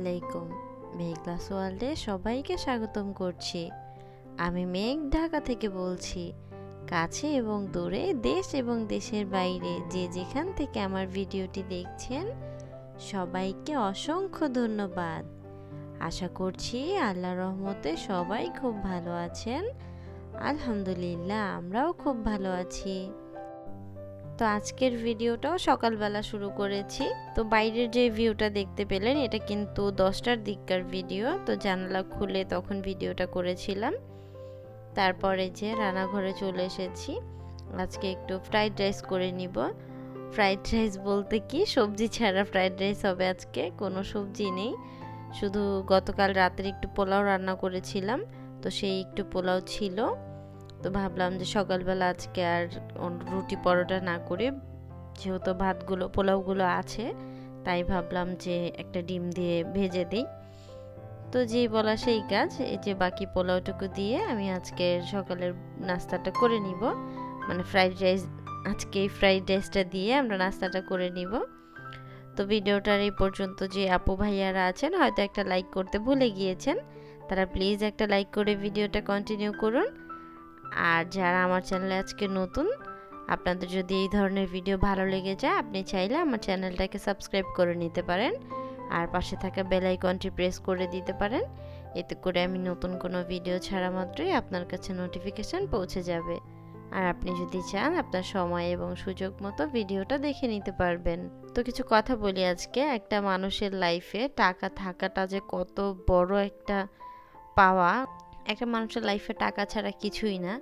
আলাইকুম। মেঘলাস ওয়ার্ল্ডে সবাইকে স্বাগতম করছি। আমি মেঘ ঢাকা থেকে বলছি, কাছে এবং দূরে, দেশ এবং দেশের বাইরে যে যেখান থেকে আমার ভিডিওটি দেখছেন, সবাইকে অসংখ্য ধন্যবাদ। আশা করছি আল্লাহ রহমতে সবাই খুব ভালো আছেন। আলহামদুলিল্লাহ, আমরাও খুব ভালো আছি। তো আজকের ভিডিওটাও সকালবেলা শুরু করেছি। তো বাইরের যে ভিউটা দেখতে পেলেন, এটা কিন্তু দশটার দিককার ভিডিও। তো জানলা খুলে তখন ভিডিওটা করেছিলাম। তারপরে যে রান্নাঘরে চলে এসেছি, আজকে একটু ফ্রাইড রাইস করে নিব। ফ্রাইড রাইস বলতে কি? সবজি ছাড়া ফ্রাইড রাইস হবে আজকে, কোনো সবজি নেই। শুধু গতকাল রাতের একটু পোলাও রান্না করেছিলাম, তো সেই একটু পোলাও ছিল। তো ভাবলাম যে সকালবেলা আজকে আর রুটি পরোটা না করে, যেহেতু ভাতগুলো, পোলাওগুলো আছে, তাই ভাবলাম যে একটা ডিম দিয়ে ভেজে দিই। তো যেই বলা সেই কাজ, এই যে বাকি পোলাওটুকু দিয়ে আমি আজকে সকালের নাস্তাটা করে নিব। মানে ফ্রাইড রাইস, আজকে এই ফ্রাইড রাইসটা দিয়ে আমরা নাস্তাটা করে নিব। তো ভিডিওটার এই পর্যন্ত যে আপু ভাইয়ারা আছেন, হয়তো একটা লাইক করতে ভুলে গিয়েছেন, তারা প্লিজ একটা লাইক করে ভিডিওটা কন্টিনিউ করুন। আর যারা আমার চ্যানেলে আজকে নতুন, আপনাদের যদি এই ধরনের ভিডিও ভালো লেগে যায়, আপনি চাইলে আমার চ্যানেলটাকে সাবস্ক্রাইব করে নিতে পারেন আর পাশে থাকা বেল আইকনটি প্রেস করে দিতে পারেন। এতে করে আমি নতুন কোনো ভিডিও ছাড়া মাত্রই আপনার কাছে নোটিফিকেশান পৌঁছে যাবে। আর আপনি যদি চান, আপনার সময় এবং সুযোগ মতো ভিডিওটা দেখে নিতে পারবেন। তো কিছু কথা বলি আজকে, একটা মানুষের লাইফে টাকা থাকাটা যে কত বড় একটা পাওয়া একটা মানুষের লাইফে টাকা ছাড়া কিছুই না।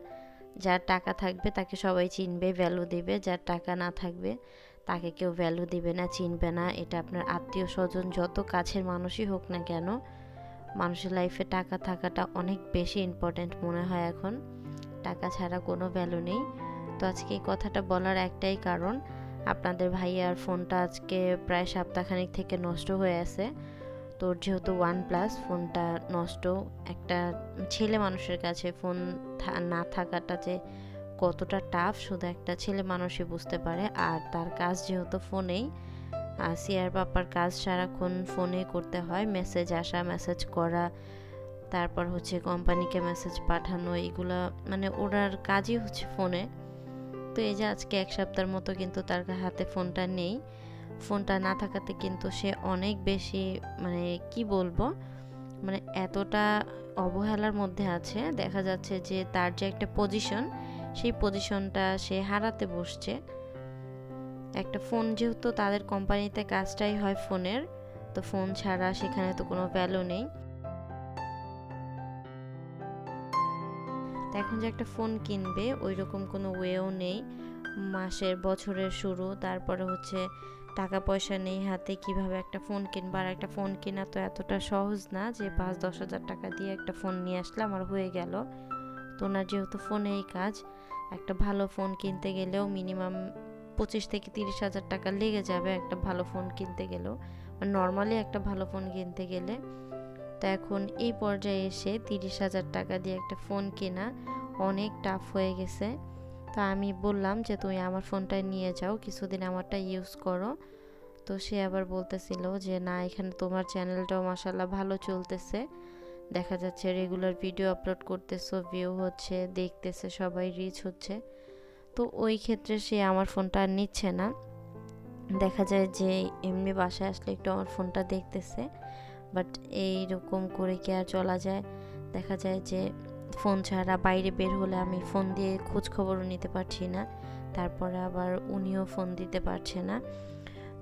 যার টাকা থাকবে তাকে সবাই চিনবে ভ্যালু দিবে। যার টাকা না থাকবে তাকে কেউ ভ্যালু দিবে না, চিনবে না। এটা আপনার আত্মীয় স্বজন যত কাছের মানুষই হোক না কেন, মানুষের লাইফে টাকা থাকাটা অনেক বেশি ইম্পর্ট্যান্ট মনে হয় এখন। টাকা ছাড়া কোনো ভ্যালু নেই। তো আজকে এই কথাটা বলার একটাই কারণ, আপনাদের ভাইয়ার ফোনটা আজকে প্রায় সপ্তাহখানিক থেকে নষ্ট হয়ে আছে। তোর যেহেতু ওয়ান প্লাস ফোনটা নষ্ট, একটা ছেলে মানুষের কাছে ফোন না থাকাটা যে কতটা টাফ শুধু একটা ছেলে মানুষই বুঝতে পারে। আর তার কাজ যেহেতু ফোনেই, আর সিয়ার পাপার কাজ সারাক্ষণ ফোনে করতে হয়। মেসেজ আসা, মেসেজ করা, তারপর হচ্ছে কোম্পানিকে মেসেজ পাঠানো এগুলা মানে ওনার কাজই হচ্ছে ফোনে। তো এই যে আজকে এক সপ্তাহের মতো কিন্তু তার হাতে ফোনটা নেই। ফোনটা না থাকাতে কিন্তু সে অনেক বেশি মানে কি বলব? মানে এতটা অবহেলার মধ্যে আছে। দেখা যাচ্ছে যে তার যে একটা পজিশন সেই পজিশনটা সে হারাতে বসছে। একটা ফোন যেহেতু তাদের কোম্পানিতে কাজটাই হয় ফোনের তো ফোন ছাড়া সেখানে তো কোনো ভ্যালু নেই। এখন যে একটা ফোন কিনবে ওই রকম কোনো ওয়েও নেই। মাসের বছরের শুরু, তারপরে হচ্ছে টাকা পয়সা নেই হাতে, কীভাবে একটা ফোন কিনবো আর একটা ফোন কেনা তো এতটা সহজ না যে পাঁচ, দশ হাজার টাকা দিয়ে একটা ফোন নিয়ে আসলাম আর হয়ে গেল। তো ওনার যেহেতু ফোনেই কাজ, একটা ভালো ফোন কিনতে গেলেও মিনিমাম পঁচিশ থেকে তিরিশ হাজার টাকা লেগে যাবে একটা ভালো ফোন কিনতে গেলেও। নর্মালি একটা ভালো ফোন কিনতে গেলে তো এখন এই পর্যায়ে এসে তিরিশ হাজার টাকা দিয়ে একটা ফোন কেনা অনেক টাফ হয়ে গেছে। তো আমি বললাম যে, তুমি আমার ফোনটা নিয়ে যাও, কিছুদিন আমারটা ইউজ করো। তো সে আবার বলতেছিল যে, না, এখানে তোমার চ্যানেলটাও মাসাল্লাহ ভালো চলতেছে। দেখা যাচ্ছে রেগুলার ভিডিও আপলোড করতেছো ভিউ হচ্ছে, দেখতেছে, সবাই রিচ হচ্ছে। তো ওই ক্ষেত্রে সে আমার ফোনটা আর নিচ্ছে না। দেখা যায় যে, এমনি বাসায় আসলে একটু আমার ফোনটা দেখতেছে বাট এইরকম করে কি আর চলা যায়? দেখা যায় যে ফোন ছাড়া বাইরে বের হলে আমি ফোন দিয়ে খোঁজ খবরও নিতে পারছি না। তারপরে আবার উনিও ফোন দিতে পারছে না।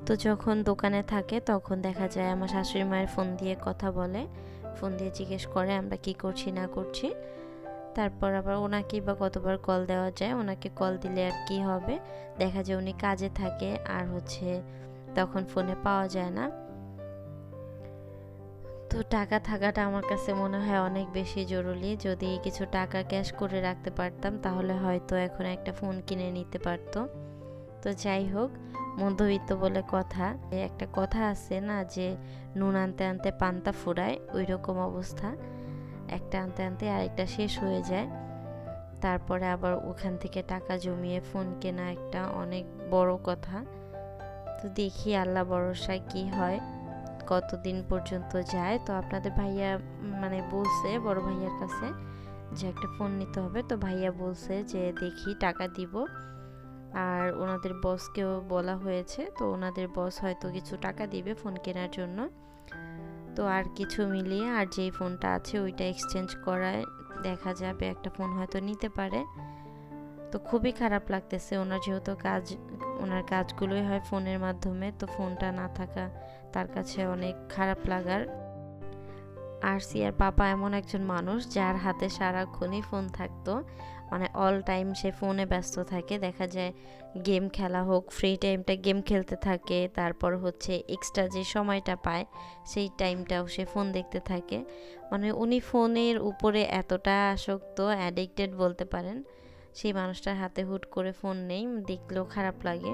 তো যখন দোকানে থাকে তখন দেখা যায় আমার শাশুড়ি মায়ের ফোন দিয়ে কথা বলে। ফোন দিয়ে জিজ্ঞেস করে, আমরা কি করছি, না করছি? তারপর আবার ওনাকেই বা কতবার কল দেওয়া যায়। ওনাকে কল দিলে আর কি হবে? দেখা যায় উনি কাজে থাকে, আর হচ্ছে তখন ফোনে পাওয়া যায় না। তো টাকা থাকাটা আমার কাছে মনে হয় অনেক বেশি জরুরি। যদি কিছু টাকা ক্যাশ করে রাখতে পারতাম, তাহলে হয়তো এখন একটা ফোন কিনে নিতে পারতো। তো যাই হোক, মধ্যবিত্ত বলে কথা। একটা কথা আছে না যে, নুন আনতে আনতে পান্তা ফুরায় ওই রকম অবস্থা। একটা আনতে আনতে আরেকটা শেষ হয়ে যায়। তারপরে আবার ওখান থেকে টাকা জমিয়ে ফোন কেনা একটা অনেক বড় কথা। তো দেখি আল্লাহ ভরসায় কি হয়। কতদিন পর্যন্ত যায়। তো আপনাদের ভাইয়া মানে বলছে, বড় ভাইয়ার কাছে যে একটা ফোন নিতে হবে। তো ভাইয়া বলছে যে, দেখি, টাকা দিব। আর ওনাদের বসকেও বলা হয়েছে। তো ওনাদের বস হয়তো কিছু টাকা দিবে ফোন কেনার জন্য। তো আর কিছু মিলিয়ে আর যেই ফোনটা আছে, ওইটা এক্সচেঞ্জ করায়। দেখা যাবে একটা ফোন হয়তো নিতে পারে। তো খুবই খারাপ লাগতেছে। ওনার যেহেতু কাজ ওনার কাজগুলোই হয় ফোনের মাধ্যমে, তো ফোনটা না থাকা তার কাছে অনেক খারাপ লাগার। আর সিয়ার পাপা এমন একজন মানুষ যার হাতে সারাক্ষণই ফোন থাকতো। মানে অল টাইম সে ফোনে ব্যস্ত থাকে। দেখা যায় গেম খেলা হোক ফ্রি টাইমটা গেম খেলতে থাকে, তারপর হচ্ছে এক্সট্রা যে সময়টা পায়, সেই টাইমটাও সে ফোন দেখতে থাকে। মানে উনি ফোনের উপরে এতটা আসক্ত অ্যাডিক্টেড বলতে পারেন। সেই মানুষটার হাতে হুট করে ফোন নেই, দেখলেও খারাপ লাগে।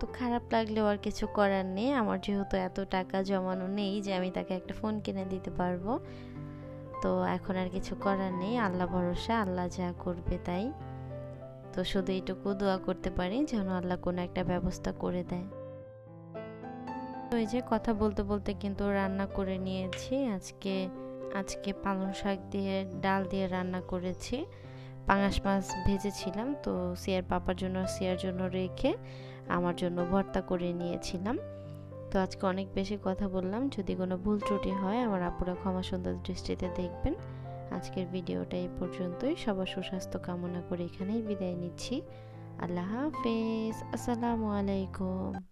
তো খারাপ লাগলেও আর কিছু করার নেই। আমার যেহেতু এত টাকা জমানো নেই যে আমি তাকে একটা ফোন কিনে দিতে পারব। তো এখন আর কিছু করার নেই। আল্লাহ ভরসা, আল্লাহ যা করবে তাই। তো শুধু এইটুকু দোয়া করতে পারি যেন আল্লাহ কোনো একটা ব্যবস্থা করে দেয়। তো এই যে কথা বলতে বলতে কিন্তু রান্না করে নিয়েছি। আজকে আজকে পালং শাক দিয়ে, ডাল দিয়ে রান্না করেছি। পাঙাশ মাছ ভেজেছিলাম। তো সিয়ার পাপার জন্য সিয়ার জন্য রেখে আমার জন্য ভর্তা করে নিয়েছিলাম। তো আজকে অনেক বেশি কথা বললাম। যদি কোনো ভুল ত্রুটি হয়, আমার আপুরা ক্ষমা সুন্দর দৃষ্টিতে দেখবেন। আজকের ভিডিওটা এই পর্যন্তই। সবার সুস্বাস্থ্য কামনা করে এখানেই বিদায় নিচ্ছি। আল্লাহ হাফেজ। আসসালামু আলাইকুম।